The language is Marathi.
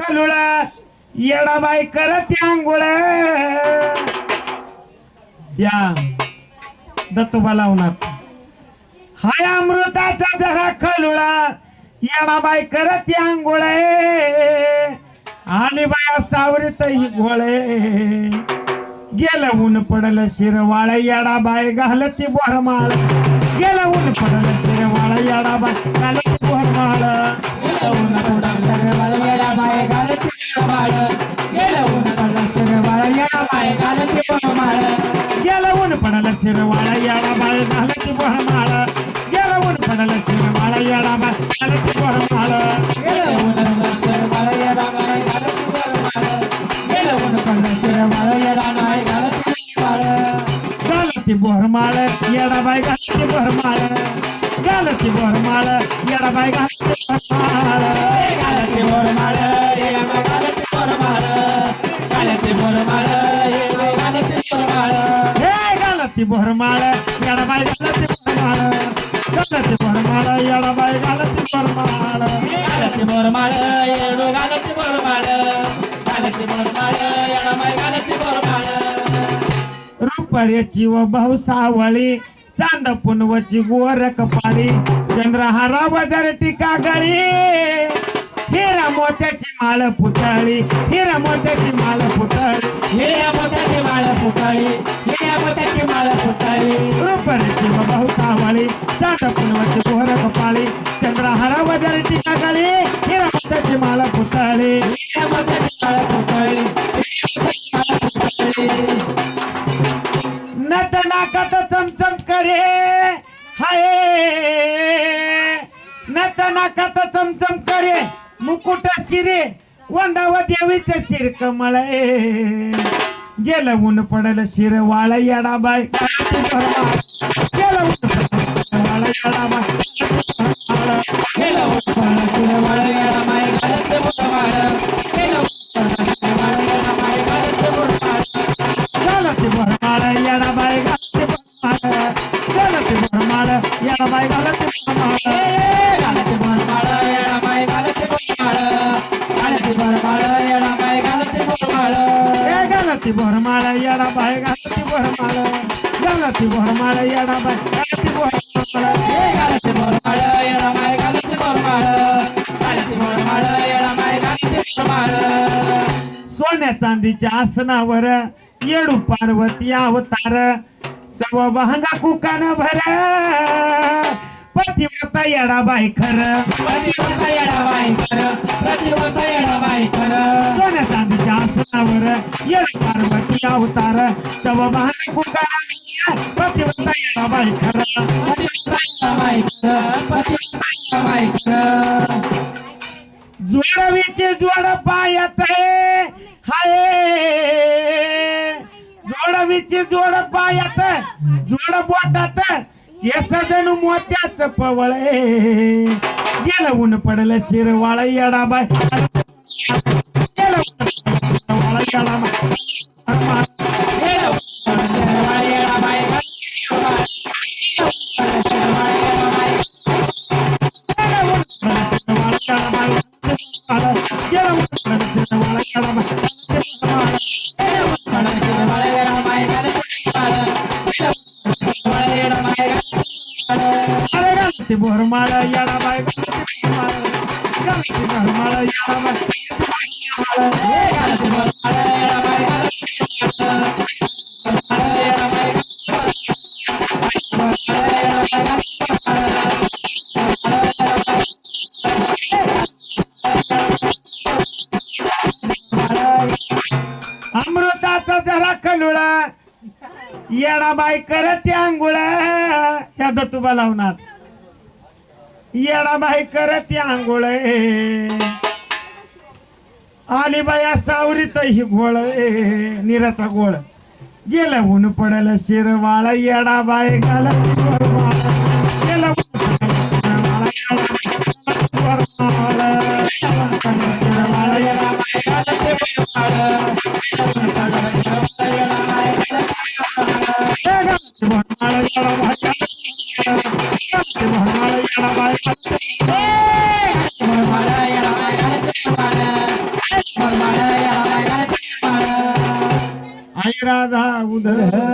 खलुळ येडाबाई करत आंघोळ. द्या. दत्तोबा लावणार. हाय अमृताचा जरा खलुळा येडाबाई करत आंघोळ. आणि बाया सावरीत ही घोळे. गेलं ऊन पडलं शिरवाळ येडाबाई घालती बोरमाळ. गेलं ऊन पडलं शिरवाळ येडाबाई घालती बोरमाळ. गेलं ऊन पडलं शिरवाळ येडाबाई घालती बोरमाळ गेलं ऊन पडलं शिरवाळ येडाबाई घालती बोरमाळ गेलं ऊन पडलं शिरवाळ येडाबाई घालती बोरमाळ गालती बोरमाळ गालती बोरमाळ येडाबाई घालती येडाबाई घालती गालती बोरमाळ येडू घालती व भाऊ सावळी चांद पुनवची गोर कपाळी चंद्रहारा वजर टीका गळी. हिरा मोत्याची माळ पुतळी हिरा मोत्याची माळ पुतळी हिरा मोत्याची माळ पुतळी नत नाकात चमचम करे मुकुट शिरे वंदाव देवीच शिर कमळ. गेलं ऊन पडलं शिर वाळ येडाबाई गेलं ऊन पडलं वाळ येडाबाई गेलं ऊन पडलं शिर वाळ येडाबाई घालते मुठमाळ गेलं ऊन पडलं शिर वाळ घालते ती गलती भरमाळ येडाबाई गलती भरमाळ गलती भरमाळ येडाबाई गलती भरमाळ. ए गलती भरमाळ येडाबाई भरमाळा भरमाळ. गलती भरमाळ बाय गलती भरमाळ. सोन्या चांदीच्या आसनावर येडू पार्वती अवतार. चव भांगा कुकान भर. पतिव्रता येडाबाई खर. पतिव्रता येडाबाई खर. पतिव्रता येडाबाई खर. सोन्या चांदीच्या आसनावर येड पार्वती अवतार. चव भांगा कुकान पतिव्रता येडाबाई खर. पतिव्रता येडाबाई खर. पतिव्रता येडाबाई खर. जोडवीचे जोड पायात हाय. जोडवीचे जोड पायत. जोड बोटात. केस जणू मोत्याच पवळ गेलं ऊन पडलं शिरवाळ येडाबाय गेलं ते पडलं याला बाय गेलं ऊन पडलं याडाबाई अमृताचा जरा कलुळा. येडाबाई करत आंघोळ. ह्या दत्तुबा लावणार. येडाबाई करत आंघोळ आली बाया सावरीत ही गोळ निराचा गोळ गेलं ऊन पडलं शिरवाळ येडाबाई घालत गेलं शिरवाळ, Yeah.